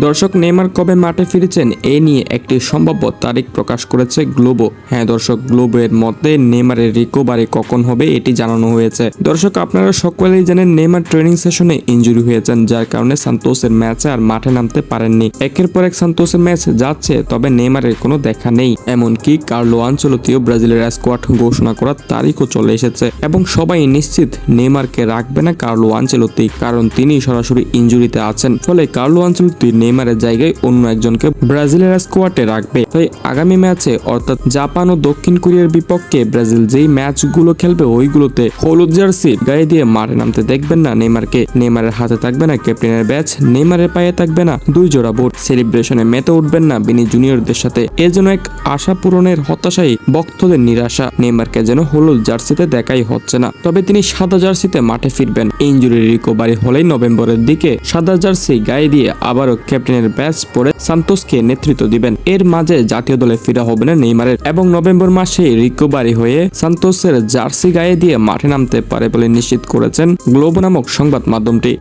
দর্শক নেইমার কবে মাঠে ফিরেছেন এ নিয়ে একটি সম্ভাব্য তারিখ প্রকাশ করেছে গ্লোবো। হ্যাঁ দর্শক গ্লোবো এর মধ্যে নেইমারের রিকভারি কখন হবে এটি জানানো হয়েছে। দর্শক, আপনারা সকলেই জানেন নেমার ট্রেনিং সেশনে ইনজুরি হয়েছেন, যার কারণে সান্তোসের ম্যাচে আর মাঠে নামতে পারেননি। একের পর এক সান্তোসের ম্যাচ যাচ্ছে, তবে নেমারের কোনো দেখা নেই। এমনকি কার্লো আঞ্চলতিও ব্রাজিলের স্কোয়াড ঘোষণা করার তারিখও চলে এসেছে। এবং সবাই নিশ্চিত নেইমারকে রাখবে না কার্লো আঞ্চলতি, কারণ তিনি সরাসরি ইনজুরিতে আছেন। ফলে কার্লো আঞ্চলতি নেইমারের জায়গায় অন্য একজনকে ব্রাজিলের স্কোয়াডে রাখবে। তাই আগামী ম্যাচে অর্থাৎ জাপান ও দক্ষিণ কোরিয়ার বিপক্ষে ব্রাজিল যেই ম্যাচগুলো খেলবে, ওইগুলোতে হলুদ জার্সি গায়ে দিয়ে মাঠে নামতে দেখবেন না নেইমারকে। নেইমারের হাতে থাকবে না ক্যাপ্টেনের ব্যাচ, নেইমারের পায়ে থাকবে না দুই জোড়া বোট। সেলিব্রেশনে মেতে উঠবেন না বিনি জুনিয়রদের সাথে। এর জন্য এক আশা পূরণের হতাশাই ভক্তদের নিরাশা। নেইমারকে যেন হলুদ জার্সিতে দেখাই হচ্ছে না। তবে তিনি সাদা জার্সিতে মাঠে ফিরবেন। ইঞ্জুরি রিকভারি হলেই নভেম্বরের দিকে সাদা জার্সি গায়ে দিয়ে আবারও ক্যাপ্টেনের ব্যাচ পরে সান্তোসকে নেতৃত্ব দিবেন। এর মাঝে জাতীয় দলে ফিরা হবে না নেইমারের এবং নভেম্বর মাসে রিকভারি হয়ে সান্তোসের জার্সি গায়ে দিয়ে মাঠে নামতে পারে বলে নিশ্চিত করেছেন গ্লোব নামক সংবাদ মাধ্যমটি।